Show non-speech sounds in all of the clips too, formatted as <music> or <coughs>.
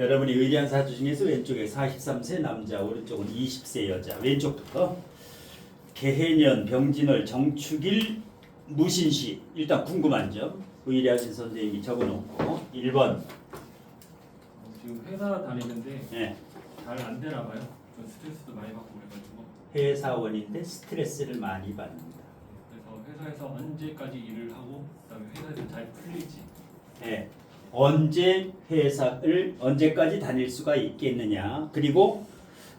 여러분이 의리한 사주 중에서 왼쪽에 43세 남자, 오른쪽은 20세 여자. 왼쪽부터 개해년, 병진월, 정축일, 무신시. 일단 궁금한 점 의리하신 선생님이 적어놓고 1번. 어, 지금 회사 다니는데 예, 잘안 되나 봐요. 좀 스트레스도 많이 받고 그래가지고 회사원인데 스트레스를 많이 받는다. 그래서 회사에서 언제까지 일을 하고 그다음에 회사에서 잘 풀릴지 예. 언제 회사를 언제까지 다닐 수가 있겠느냐. 그리고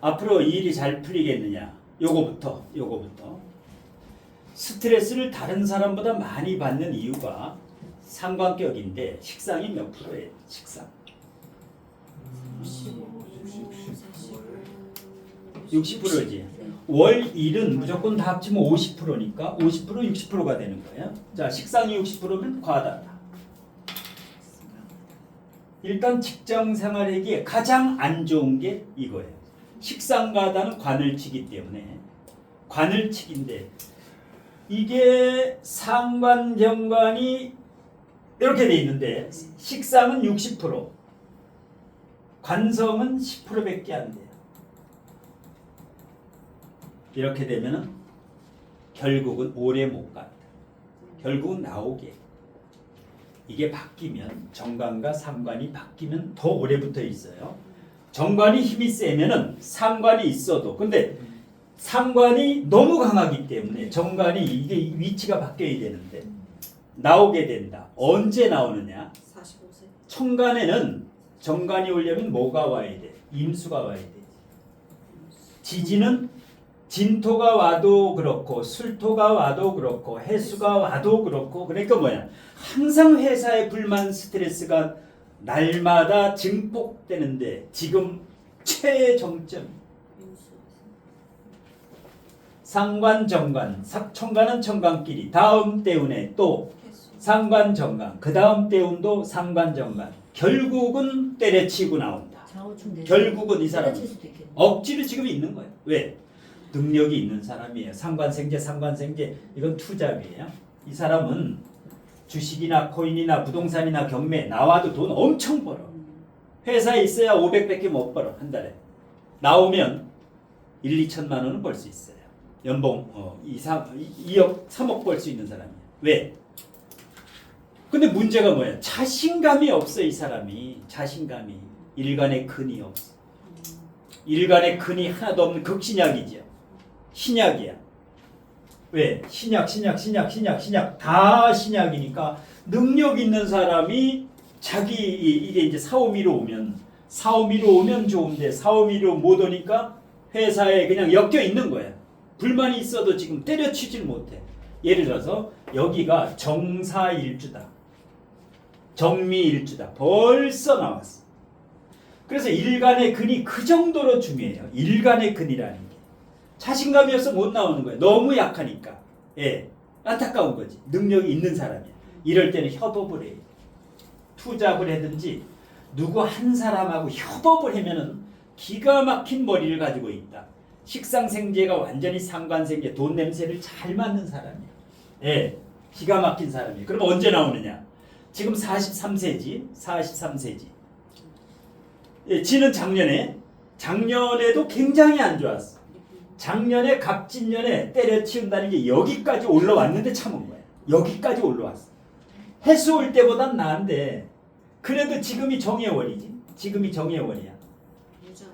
앞으로 이 일이 잘 풀리겠느냐. 요거부터 요거부터. 스트레스를 다른 사람보다 많이 받는 이유가 상관격인데 식상이 몇 프로예요? 식상. 60%지. 월 일은 무조건 다 합치면 50%니까 50% 60%가 되는 거예요. 자 식상이 60%면 과하다 일단 직장 생활에게 가장 안 좋은 게 이거예요. 식상가다는 관을 치기 때문에 관을 치기인데 이게 상관 정관이 이렇게 돼 있는데 식상은 60% 관성은 10%밖에 안 돼요. 이렇게 되면은 결국은 오래 못 간다. 결국은 나오게. 이게 바뀌면 정관과 상관이 바뀌면 더 오래 붙어 있어요. 정관이 힘이 세면은 상관이 있어도 근데 상관이 너무 강하기 때문에 정관이 이게 위치가 바뀌어야 되는데 나오게 된다. 언제 나오느냐? 45세. 천간에는 정관이 오려면 뭐가 와야 돼? 임수가 와야 돼. 지지는 진토가 와도 그렇고 술토가 와도 그렇고 해수가 와도 그렇고 그러니까 뭐야? 항상 회사의 불만 스트레스가 날마다 증폭되는데 지금 최정점 상관 정관 삭- 천간은 천간끼리 다음 때운에 또 상관 정관 그 다음 때운도 상관 정관 결국은 때려치고 나온다. 결국은 이 있겠네. 억지로 지금 있는 거예요. 왜? 능력이 있는 사람이에요. 상관생제, 상관생제 이건 투잡이에요. 이 사람은 주식이나 코인이나 부동산이나 경매 나와도 돈 엄청 벌어. 회사에 있어야 500밖에 못 벌어 한 달에. 나오면 1, 2천만 원은 벌 수 있어요. 연봉 어, 2, 3, 2억, 3억 벌 수 있는 사람이에요. 왜? 근데 문제가 뭐야? 자신감이 없어 이 사람이. 자신감이. 일간에 근이 없어. 일간에 근이 하나도 없는 극신약이죠. 신약이야. 왜? 신약, 신약, 신약, 신약, 신약 다 신약이니까 능력 있는 사람이 자기 이- 이게 이제 사오미로 오면 사오미로 오면 좋은데 사오미로 못 오니까 회사에 그냥 엮여 있는 거야. 불만이 있어도 지금 때려치질 못해. 예를 들어서 여기가 정사일주다. 정미일주다. 벌써 나왔어. 그래서 일간의 근이 그 정도로 중요해요. 일간의 근이라는 게. 자신감이 없어 못 나오는 거예요. 너무 약하니까. 예. 안타까운 거지. 능력이 있는 사람이야. 이럴 때는 협업을 해요. 투잡을 하든지 누구 한 사람하고 협업을 하면은 기가 막힌 머리를 가지고 있다. 식상생제가 완전히 상관생제, 돈 냄새를 잘 맡는 사람이야. 예. 기가 막힌 사람이에요. 그럼 언제 나오느냐? 지금 43세지. 43세지. 예, 지는 작년에 작년에도 굉장히 안 좋았어. 작년에 갑진년에 때려치운다는 게 여기까지 올라왔는데 참은 거야. 여기까지 올라왔어. 해수 올 때보단 나은데 그래도 지금이 정해월이지. 지금이 정해월이야. 유전.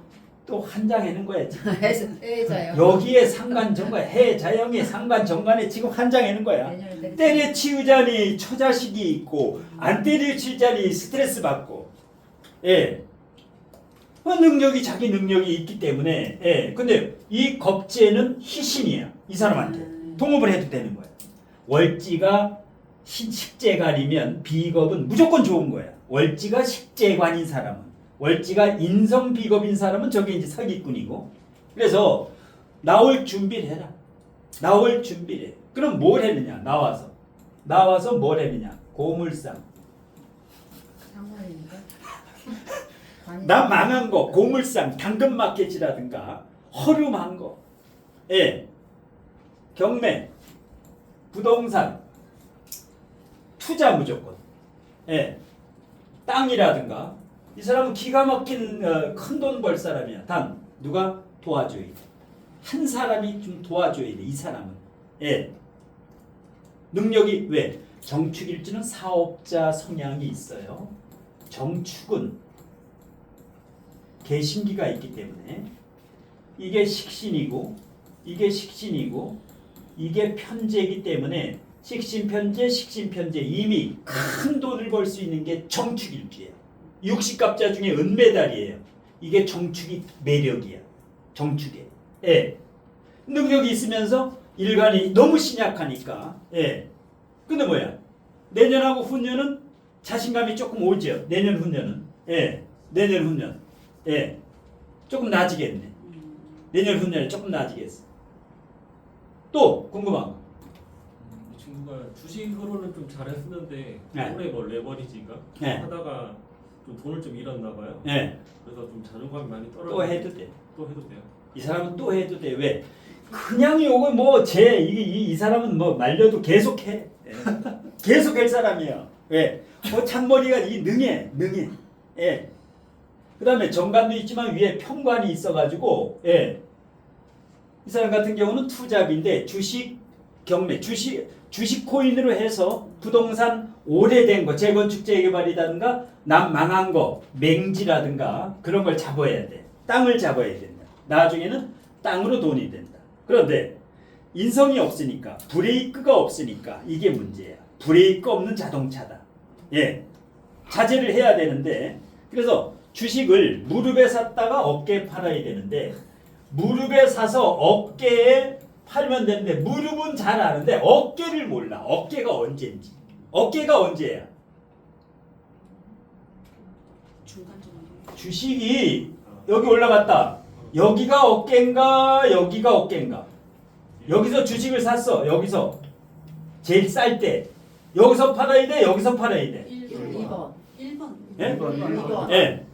또한 장 해는 거야. <laughs> 해자요. 여기에 상관 정관 해 자영의 상관 정관에 지금 한 장 해는 거야. 때려치우자니 처자식이 있고 안 때려치우자니 스트레스 받고 예. 어, 능력이 자기 능력이 있기 때문에 예. 근데 이 겁재는 희신이야 이 사람한테. 음. 통업을 해도 되는 거야 월지가 신- 식재관이면 비겁은 무조건 좋은 거야. 월지가 식재관인 사람은. 월지가 인성 비겁인 사람은 저게 이제 사기꾼이고. 그래서 나올 준비를 해라. 나올 준비를 해. 그럼 뭘 했느냐? 나와서. 나와서 뭘 했느냐? 고물상. 나 망한 거 고물상 당근마켓이라든가 허름한 거 예. 경매 부동산 투자 무조건 예. 땅이라든가 이 사람은 기가 막힌 어, 큰돈 벌 사람이야. 단 누가 도와줘야 돼. 한 사람이 좀 도와줘야 돼. 이 사람은. 예. 능력이 왜? 정축일주는 사업자 성향이 있어요. 정축은 개신기가 있기 때문에 이게 식신이고 이게 식신이고 이게 편제이기 때문에 식신 편제 식신 편제 이미 큰 돈을 벌 수 있는 게 정축일주예요. 육식갑자 중에 은메달이에요. 이게 정축이 매력이야. 정축에. 예. 능력이 있으면서 일간이 너무 신약하니까. 예. 근데 뭐야? 내년하고 후년은 자신감이 조금 오죠. 내년 후년은. 예. 내년 후년. 예. 조금 나아지겠네. 내년 후년에 조금 나아지겠어. 또 궁금한 거. 음, 이 친구가 주식으로는 좀 잘했었는데 네. 올해 뭐 레버리지인가 네. 하다가 좀 돈을 좀 잃었나 봐요. 예. 그래서 좀 자존감이 많이 떨어져. 또 해도 돼. 또 해도 돼요. 이 사람은 또 해도 돼. 왜? 그냥 요거 뭐제 이게 이, 이 사람은 뭐 말려도 계속해. 예. 계속 할 사람이야. 왜? 뭐 잔머리가 이 능해, 능해. 예. 그 다음에 정관도 있지만 위에 평관이 있어가지고 예. 이 사람 같은 경우는 투잡인데 주식 경매, 주식 주식 코인으로 해서 부동산 오래된 거, 재건축 재개발이라든가 남 망한 거, 맹지라든가 그런 걸 잡아야 돼. 땅을 잡아야 된다. 나중에는 땅으로 돈이 된다. 그런데 인성이 없으니까 브레이크가 없으니까 이게 문제야. 브레이크 없는 자동차다. 예. 자제를 해야 되는데 그래서 주식을 무릎에 샀다가 어깨에 팔아야 되는데 무릎에 사서 어깨에 팔면 되는데 무릎은 잘 아는데 어깨를 몰라. 어깨가 언제인지. 어깨가 언제야? 중간 정도. 주식이 여기 올라갔다. 여기가 어깨인가? 여기가 어깨인가? 여기서 주식을 샀어. 여기서 제일 쌀 때. 여기서 팔아야 돼. 여기서 팔아야 돼. 1번. 2번. 1번. 예? 이번, 이번. 이번. 예.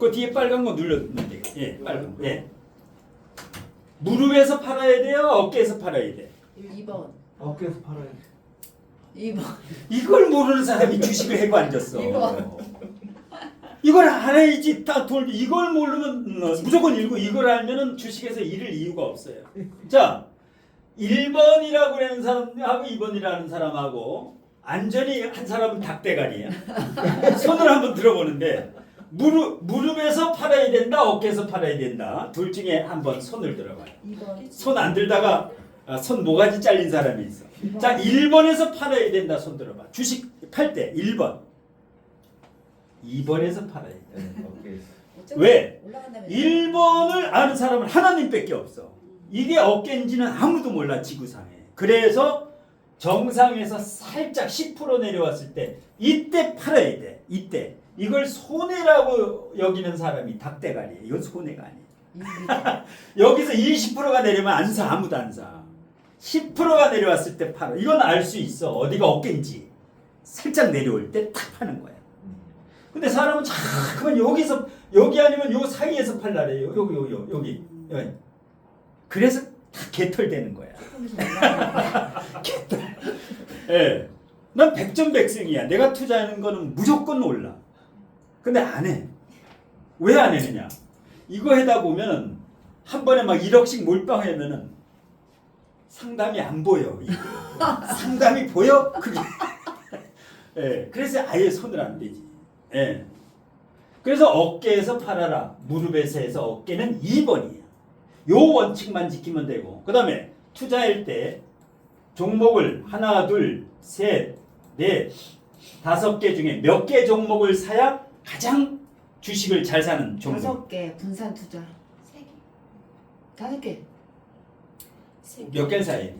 2번 다. 그 뒤에 빨간 거 눌러주면 돼. 예, 빨간 거. 예. 무릎에서 팔아야 돼요. 어깨에서 팔아야 돼. 2번. 어깨에서 팔아야 돼. 2번. 이걸 모르는 사람이 주식을 해고 앉았어. 이걸 알아야지 딱 돌. 이걸 모르면 어, 무조건 읽고 이걸 알면은 주식에서 잃을 이유가 없어요. 자, 1번이라고 하는 사람하고 2번이라는 사람하고 안전히 한 사람은 닭대가리야. 손을 한번 들어보는데 무릎 무릎에서 팔아야 된다, 어깨에서 팔아야 된다. 둘 중에 한번 손을 들어봐요. 2번. 손안 들다가 아, 손 모가지 잘린 사람이 있어. 자, 1번에서 팔아야 된다. 손 들어봐. 주식 팔 때 1번. 2번에서 팔아야 돼. 어깨에서. 왜? 올라간다면 1번을 아는 사람은 하나님밖에 없어. 이게 어깨인지는 아무도 몰라 지구상에. 그래서 정상에서 살짝 10% 내려왔을 때 이때 팔아야 돼. 이때. 이걸 손해라고 여기는 사람이 닭대가리야. 이건 손해가 아니야. 여기서 20%가 내리면 안 사. 아무도 안 사. 10%가 내려왔을 때 팔아. 이건 알 수 있어. 어디가 어깨인지. 살짝 내려올 때 탁 파는 거야. 근데 사람은 자꾸만 여기서 여기 아니면 요 사이에서 팔라래요. 여기 여기 여기 여기. 그래서 다 개털되는 거야. 개털. 예. 난 백전백승이야. 내가 투자하는 거는 무조건 올라. 근데 안 해. 왜 안 해느냐? 이거 하다 보면은 한 번에 막 1억씩 몰빵하면은 상담이 안 보여. <laughs> 상담이 보여? 그게. 예. 그래서 아예 손을 안 대지. 예. 그래서 어깨에서 팔아라. 무릎에서 해서 어깨는 2번이에요. 요 원칙만 지키면 되고. 그 다음에 투자할 때 종목을 하나, 둘, 셋, 넷, 다섯 개 중에 몇 개 종목을 사야 가장 주식을 잘 사는 종목. 다섯 개 분산 투자. 3개. 다섯 개. 3개. 몇 개를 사야 돼?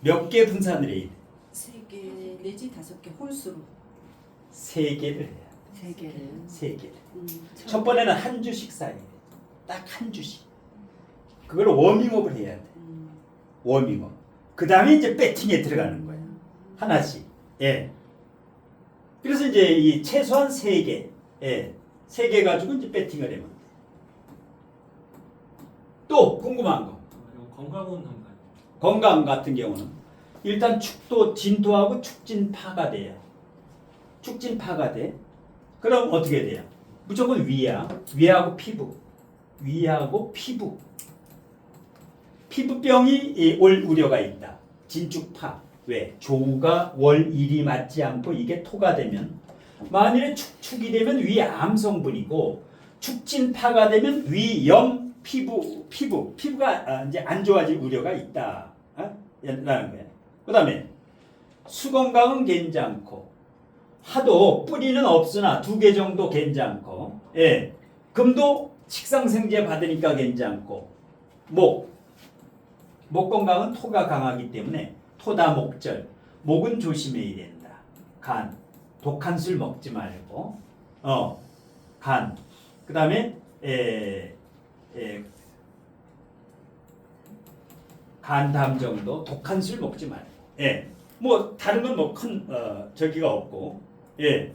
몇 개 분산을 해야 돼? 3개 내지 5개 홀수로. 세 개를 해야 돼. 세 개를. 세 개를. 음, 첫 번에는 한 주씩 사야 돼. 딱 한 주씩. 그걸 워밍업을 해야 돼. 음, 워밍업. 그 다음에 이제 배팅에 들어가는 거야. 하나씩. 예. 그래서 이제 이 최소한 세 개. 예. 세 개 가지고 이제 배팅을 해면 돼. 또 궁금한 거. 건강은 한번 봐요. 건강 같은 경우는 일단 축도 진토하고 축진파가 돼요. 축진파가 돼. 그럼 어떻게 돼요? 무조건 위야. 위하고 피부. 위하고 피부. 피부병이 이, 올 우려가 있다. 진축파. 왜? 조가 월 일이 맞지 않고 이게 토가 되면 만일에 축축이 되면 위암 성분이고 축진파가 되면 위염 피부 피부 피부가 아, 이제 안 좋아질 우려가 있다. 아? 라는 거야. 그다음에 수건강은 괜찮고 하도 뿌리는 없으나 두 개 정도 괜찮고 예 금도 식상생제 받으니까 괜찮고 목 목 건강은 토가 강하기 때문에 토다 목절 목은 조심해야 된다 간 독한 술 먹지 말고 어 간 그다음에 에, 에, 간담 정도 독한 술 먹지 말고 예. 뭐 다른 건 뭐 큰 어, 저기가 없고 예.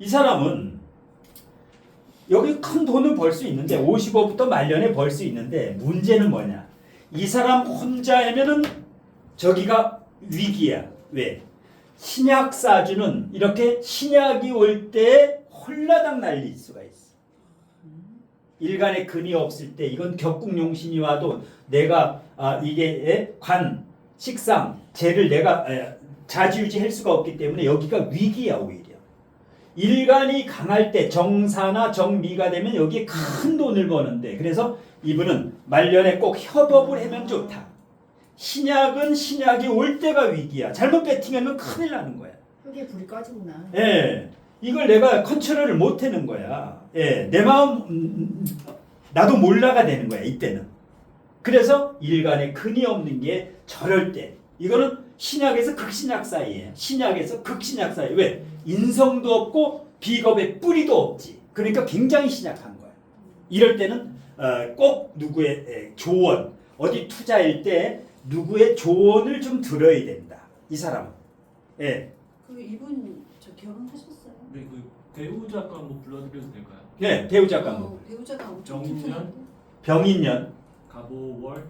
이 사람은 여기 큰 돈을 벌 수 있는데 55부터 말년에 벌 수 있는데 문제는 뭐냐? 이 사람 혼자 하면은 저기가 위기야. 왜? 신약 사주는 이렇게 신약이 올 때 홀라당 날릴 수가 있어. 일간에 근이 없을 때 이건 격국용신이 와도 내가 아, 이게 예? 관 식상 재를 내가 에, 자지우지할 수가 없기 때문에 여기가 위기야 오히려. 일간이 강할 때 정사나 정미가 되면 여기에 큰 돈을 버는데 그래서 이분은 말년에 꼭 협업을 하면 좋다. 신약은 신약이 올 때가 위기야. 잘못 배팅하면 큰일 나는 거야. 흙에 불이 꺼지구나. 예, 이걸 내가 컨트롤을 못 하는 거야. 예, 내 마음 음, 나도 몰라가 되는 거야 이때는. 그래서 일간에 근이 없는 게 저럴 때 이거는 신약에서 극신약 사이에 신약에서 극신약 사이 왜 인성도 없고 비겁의 뿌리도 없지. 그러니까 굉장히 신약한 거야. 이럴 때는 어, 꼭 누구의 에, 조언 어디 투자일 때 누구의 조언을 좀 들어야 된다. 이 사람은. 예. 그 이분 저 결혼하셨어요? 네, 그 배우자가 한번 불러드려도 될까요? 네, 배우자가 뭐 어, 배우자가 엄청 정인년? 튼튼한데? 병인년, 가보월,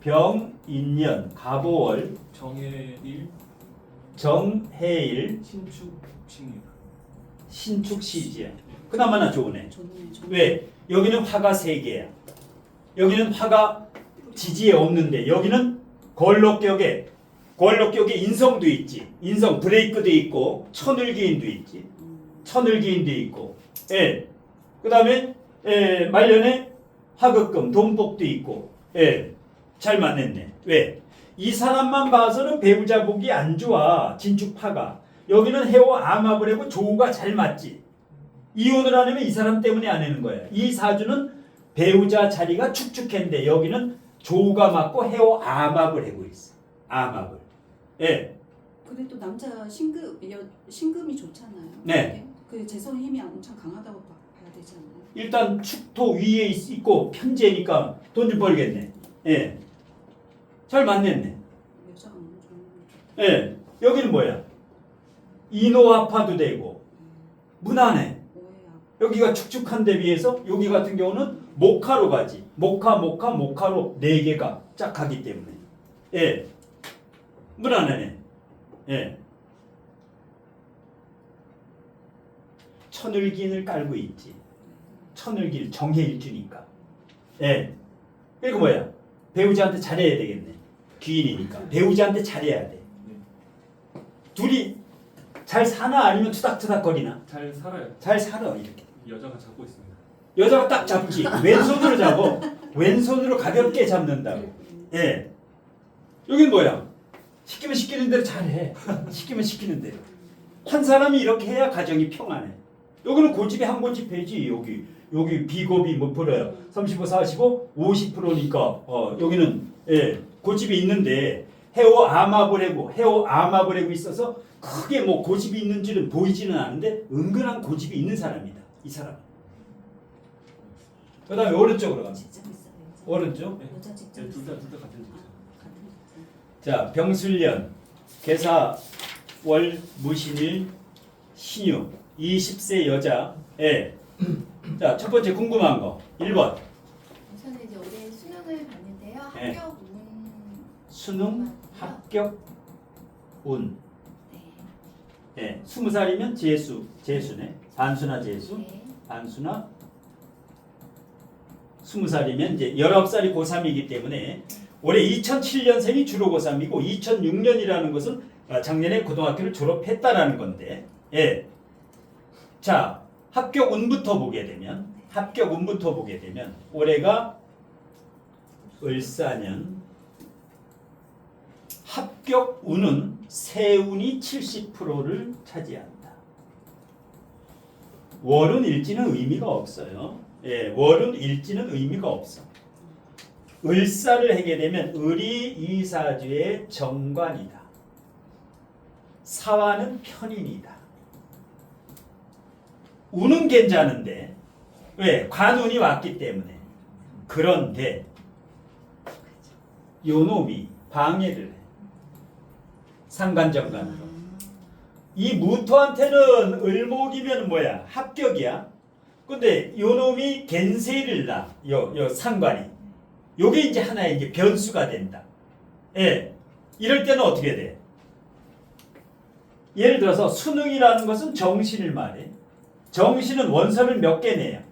병인년, 가보월, 정해일, 정해일, 신축신일. 신축시지야. 그나마나 좋으네. 좋네 좋네. 왜? 여기는 화가 세 개야. 여기는 화가 지지에 없는데 여기는 걸록격에 걸록격에 인성도 있지. 인성 브레이크도 있고 천을기인도 있지. 음, 천을기인도 있고. 예. 그다음에 예, 말년에 하급금 돈복도 있고. 예. 잘 맞냈네. 왜? 이 사람만 봐서는 배우자 복이 안 좋아. 진축파가. 여기는 해오 하고 조우가 잘 맞지. 이혼을 안 하면 이 사람 때문에 안 하는 거야. 이 사주는 배우자 자리가 축축한데 여기는 조우가 맞고 해오 암합을 하고 있어. 암합을. 예. 근데 또 남자 신금 여, 신금이 좋잖아요. 네. 그 재성 힘이 엄청 강하다고 봐, 봐야 되지 않나요? 일단 축토 위에 있- 있고 편제니까 돈 좀 벌겠네. 예. 잘 좋은 예. 여기는 뭐야? 인호합파도 되고 무난해. 오해야. 여기가 축축한 데 비해서 여기 같은 경우는 목화로 가지. 목화, 목화, 목화로 네 개가 짝하기 때문에. 예. 무난하네. 예. 천을긴을 깔고 있지. 천을길 정해 일주니까. 예. 그리고 뭐야? 배우자한테 잘해야 되겠네. 귀인이니까. 배우자한테 잘해야 돼. 둘이 잘 사나 아니면 투닥투닥거리나? 잘 살아요. 잘 살아 이렇게. 여자가 잡고 있습니다. 여자가 딱 잡지. 왼손으로 잡어. 왼손으로 가볍게 잡는다고. 예. 여긴 뭐야? 시키면 시키는 대로 잘해. 시키면 시키는 대로. 한 사람이 이렇게 해야 가정이 평안해. 여기는 고집이 한 고집해지 여기 여기 비고비 몇 프로야? 35, 45, 50%니까 어 여기는 예 고집이 있는데 해오 하고 해오 하고 있어서 크게 뭐 고집이 있는 줄은 보이지는 않는데 은근한 고집이 있는 사람이다 이 사람. 그 다음에 오른쪽으로 가. 직장 있어요. 여자. 오른쪽. 네, 있어요. 둘다 둘다 같은 직장. 같은 직장. 자, 병술년, 개사, 월, 무신일, 신유, 20세 여자, 예. 자, 첫 번째 궁금한 거, 1번. 저는 이제 올해 수능을 봤는데요. 네. 합격 운 수능 합격 운. 네. 예, 20살이면 재수, 재수네. 반수나 재수, 네. 반수나 20살이면 이제 19살이 고3이기 때문에 올해 2007년생이 주로 고3이고 2006년이라는 것은 어, 작년에 고등학교를 졸업했다라는 건데. 예. 자, 합격 운부터 보게 되면 합격 운부터 보게 되면 올해가 을사년 합격 운은 세운이 70%를 차지한다. 월은 일지는 의미가 없어요. 예, 월은 일지는 의미가 없어. 을사를 하게 되면 을이 이사주의 정관이다. 사화는 편인이다. 운은 괜찮은데 왜? 관운이 왔기 때문에. 그런데 요놈이 방해를 해. 상관정관으로. 이 무토한테는 을목이면 뭐야? 합격이야. 근데 요 놈이 겐세를 나. 요, 요 상관이. 요게 이제 하나의 이제 변수가 된다. 예. 이럴 때는 어떻게 돼? 예를 들어서 수능이라는 것은 정신을 말해. 정신은 원서를 몇개 개.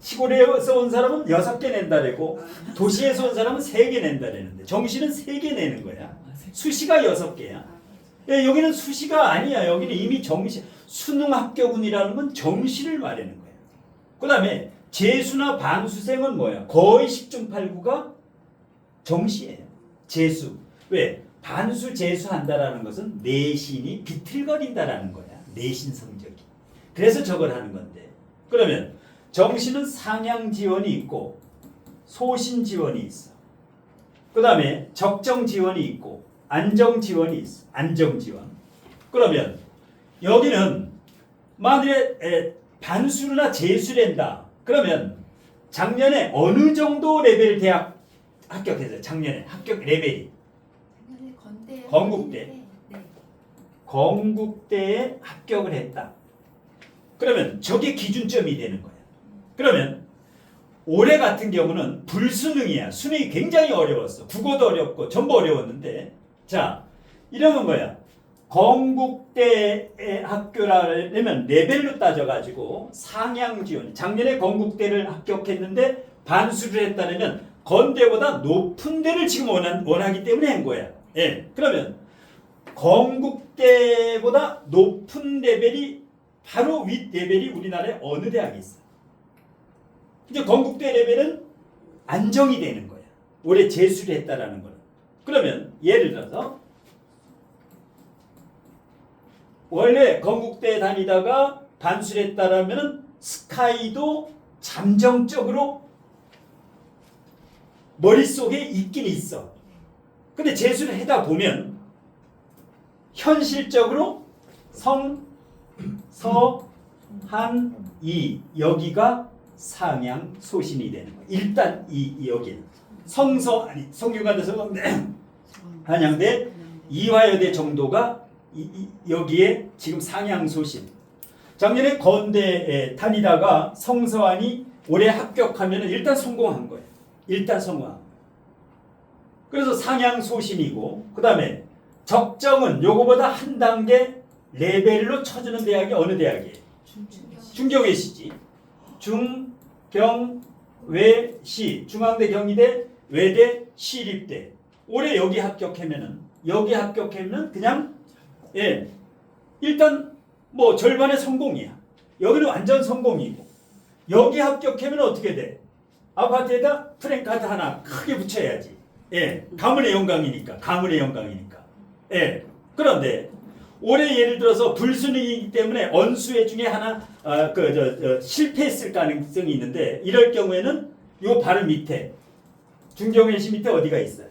시골에서 온 사람은 여섯 개 낸다래고 도시에서 온 사람은 세 개 낸다래는데 정시는 세개 내는 거야. 수시가 여섯 개야. 예, 여기는 수시가 아니야. 여기는 이미 정시 수능 합격운이라는 건 정시를 말하는 거야. 그다음에 재수나 반수생은 뭐야? 거의 10중 8구가 정시예요. 재수. 왜? 반수 재수 한다라는 것은 내신이 비틀거린다라는 거야. 내신 성적이. 그래서 저걸 하는 건데. 그러면 정시는 상향 지원이 있고 소신 지원이 있어. 그 다음에 적정 지원이 있고 안정 지원이 있어. 안정 지원. 그러면 여기는 만일에 에, 반수나 재수된다. 그러면 작년에 어느 정도 레벨 대학 합격했어요? 작년에 합격 레벨이 건대 건국대. 네. 건국대에 합격을 했다. 그러면 저게 기준점이 되는 거야. 그러면 올해 같은 경우는 불수능이야. 수능이 굉장히 어려웠어. 국어도 어렵고 전부 어려웠는데 자 이러면 뭐야? 건국대에 학교라면 레벨로 따져가지고 상향 지원. 작년에 건국대를 합격했는데 반수를 했다면 건대보다 높은 데를 지금 원한, 원하기 때문에 한 거야. 예. 그러면 건국대보다 높은 레벨이 바로 윗 레벨이 우리나라에 어느 대학이 있어? 이제 건국대 레벨은 안정이 되는 거야. 올해 재수를 했다라는 거는. 그러면 예를 들어서 원래 건국대 다니다가 반수를 했다라면은 스카이도 잠정적으로 머릿속에 있긴 있어. 근데 재수를 하다 보면 현실적으로 성, 서, 한, 이 여기가 상향 소신이 되는 거야. 일단 이, 이 여기는 성서 아니 성균관대서 <clears throat> 한양대 이화여대 정도가 이, 이, 여기에 지금 상향 소신. 작년에 건대에 다니다가 성서안이 올해 합격하면 일단 성공한 거예요. 일단 성공한. 그래서 상향 소신이고 그 다음에 적정은 요거보다 한 단계 레벨로 쳐주는 대학이 어느 대학이에요? 중경외시지. 중경외시 중앙대 경희대 외대 시립대 올해 여기 합격하면은 여기 합격하면 그냥 예 일단 뭐 절반의 성공이야. 여기는 완전 성공이고 여기 합격하면 어떻게 돼? 아파트에다 프랭카드 하나 크게 붙여야지. 예 가문의 영광이니까 가문의 영광이니까. 예 그런데 올해 예를 들어서 불순이기 때문에 언수회 중에 하나 어, 그 저 저, 실패했을 가능성이 있는데 이럴 경우에는 요 바로 밑에 중경외시 밑에 어디가 있어요?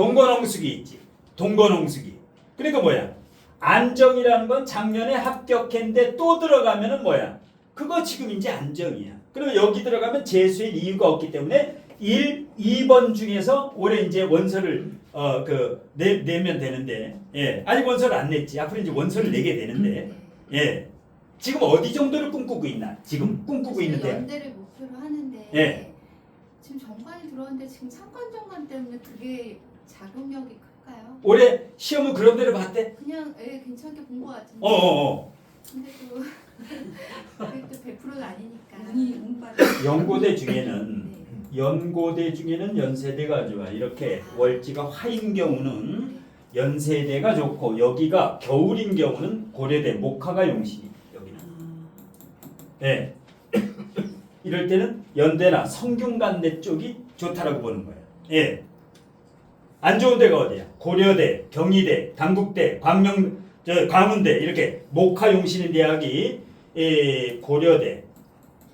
동건홍숙이 있지. 동건홍숙이. 그러니까 뭐야? 안정이라는 건 작년에 합격했는데 또 들어가면은 뭐야? 그거 지금 이제 안정이야. 그러면 여기 들어가면 재수의 이유가 없기 때문에 1, 2번 중에서 올해 이제 원서를 어 그 내면 되는데 예 아직 원서를 안 냈지 앞으로 이제 원서를 내게 되는데 예 지금 어디 정도를 꿈꾸고 있나 지금 꿈꾸고 있는데 연대를 목표로 하는데 예. 지금 정관이 들어왔는데 지금 상관 정관 때문에 그게 작용력이 클까요? 올해 시험은 그런 대로 봤대? 그냥 예, 괜찮게 본 것 같은데. 어어어. 근데 또 <laughs> 그게 또 100%는 아니니까. 운이 운빨. 연고대 중에는 네. 연고대 중에는 연세대가 좋아. 이렇게 월지가 화인 경우는 네. 연세대가 좋고 여기가 겨울인 경우는 고려대 목화가 용신이 여기는. 예. <coughs> 이럴 때는 연대나 성균관대 쪽이 좋다라고 보는 거예요. 예. 안 좋은 데가 어디야? 고려대, 경희대, 당국대, 광명, 저 광운대 이렇게 목화 용신인 대학이 예, 고려대,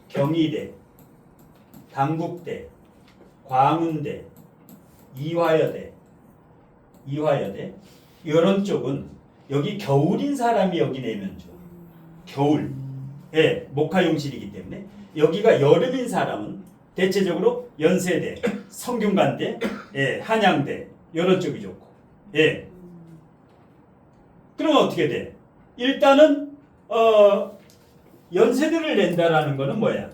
경희대, 당국대, 광운대, 이화여대, 이화여대 이런 쪽은 여기 겨울인 사람이 여기 내면 좋아. 겨울. 예, 목화용실이기 때문에 여기가 여름인 사람은 대체적으로 연세대, 성균관대, 예, 한양대 이런 쪽이 좋고. 예. 그러면 어떻게 돼? 일단은 어 연세대를 낸다라는 거는 뭐야?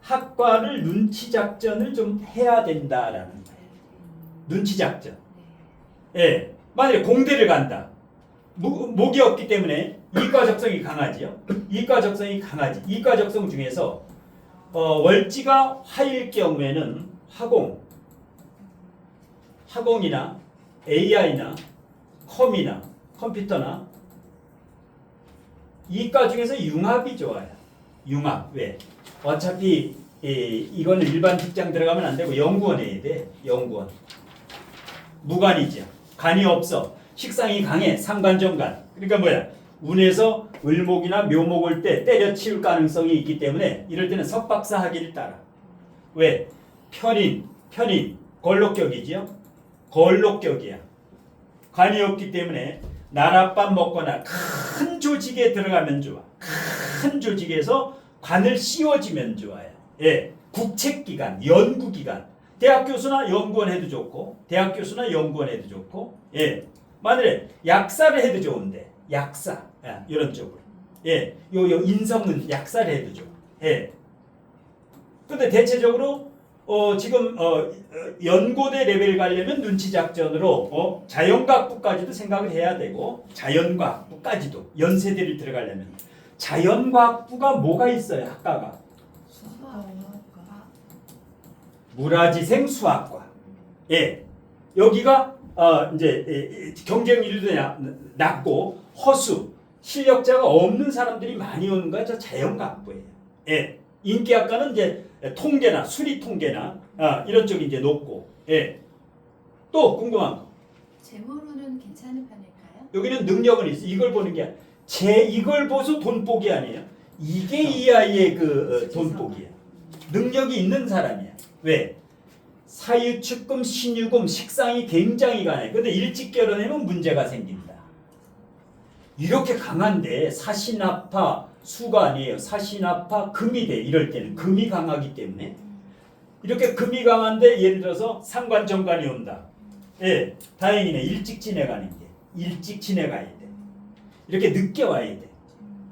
학과를 눈치 작전을 좀 해야 된다라는 거야. 눈치 작전. 예. 만약에 공대를 간다. 무, 목이 없기 때문에 이과 적성이 강하지요. 이과 적성이 강하지. 이과 적성 중에서 어, 월지가 화일 경우에는 화공, 화공이나 AI나 컴이나 컴퓨터나 이과 중에서 융합이 좋아요. 융합 왜? 어차피 이, 이거는 일반 직장 들어가면 안 되고 연구원 해야 돼. 연구원. 무관이죠. 간이 없어. 식상이 강해. 상관정간. 그러니까 뭐야? 운에서 을목이나 묘목 올 때 때려치울 가능성이 있기 때문에 이럴 때는 석박사 하기를 따라. 왜? 편인, 편인, 걸록격이지요. 걸록격이야. 간이 없기 때문에 나랏밥 먹거나 큰 조직에 들어가면 좋아. 큰 조직에서 관을 씌워지면 좋아요. 예, 국책기관, 연구기관, 대학 교수나 연구원 해도 좋고, 대학 교수나 연구원 해도 좋고, 예, 만일에 약사를 해도 좋은데, 약사, 야, 이런 쪽으로, 예, 요, 요 인성은 약사를 해도 좋고, 예. 근데 대체적으로 어, 지금 어, 어, 연고대 레벨 가려면 눈치 작전으로 어, 자연과학부까지도 생각을 해야 되고 자연과학부까지도 연세대를 들어가려면. 자연과학부가 뭐가 있어요 학과가? 수학과. 물화지생 수학과. 예. 여기가 어, 이제 예, 예, 경쟁률도 야- 낮고 허수 실력자가 없는 사람들이 많이 오는 거야. 저 자연과학부예요. 예. 인기학과는 이제 통계나 수리 통계나 아, 이런 쪽이 이제 높고 예. 또 궁금한 거. 재물로는 괜찮은 편일까요? 여기는 능력은 있어. 이걸 보는 게 제 이걸 보소 돈복이 아니에요. 이게 이 아이의 그 어, 돈복이야 능력이 있는 사람이야 왜? 사유축금 신유금 식상이 굉장히 강해. 근데 일찍 결혼하면 문제가 생긴다. 이렇게 강한데 사신아파 수가 아니에요 사신아파 금이 돼 이럴 때는 금이 강하기 때문에 이렇게 금이 강한데 예를 들어서 상관 정관이 온다. 예, 다행이네. 일찍 지내가는 게 일찍 지내가야 돼. 이렇게 늦게 와야 돼.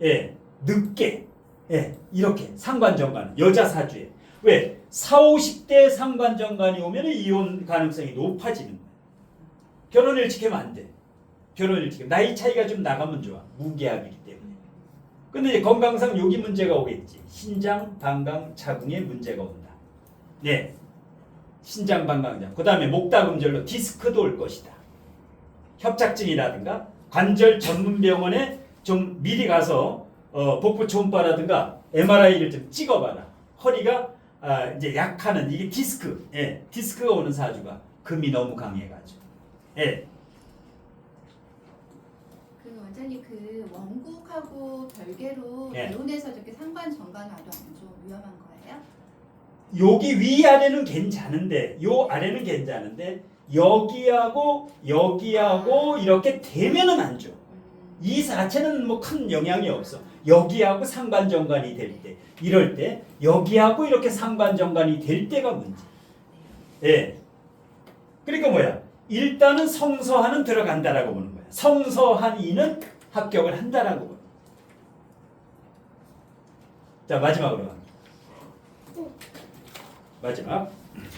예, 늦게. 예, 이렇게 상관 정관 여자 사주에 왜 4, 50대 상관 정관이 오면 이혼 가능성이 높아지는 거야. 결혼 일찍 하면 안 돼. 결혼 일찍. 나이 차이가 좀 나가면 좋아. 무계약이기 때문에. 근데 이제 건강상 여기 문제가 오겠지. 신장, 방광, 자궁에 문제가 온다. 네. 신장 방광장. 그다음에 목다금절로 디스크도 올 것이다. 협착증이라든가 관절 전문 병원에 좀 미리 가서 어, 복부 초음파라든가 MRI를 좀 찍어봐라. 허리가 아, 이제 약하는 이게 디스크, 예, 디스크가 오는 사주가 금이 너무 강해가지고, 예, 그 원장님 그 원국하고 별개로 예. 이혼해서 저렇게 상관 정관 아주 좀 위험한 거예요? 여기 위 아래는 괜찮은데 요 아래는 괜찮은데 여기하고 여기하고 이렇게 되면은 안. 음, 이 자체는 뭐 큰 영향이 없어. 여기하고 상관정관이 될 때, 이럴 때 여기하고 이렇게 상관정관이 될 때가 문제. 예. 그러니까 뭐야? 일단은 성서하는 들어간다라고 보는 거야. 성서한 이는 합격을 한다라고 거야. 자 마지막으로. 마지막 음.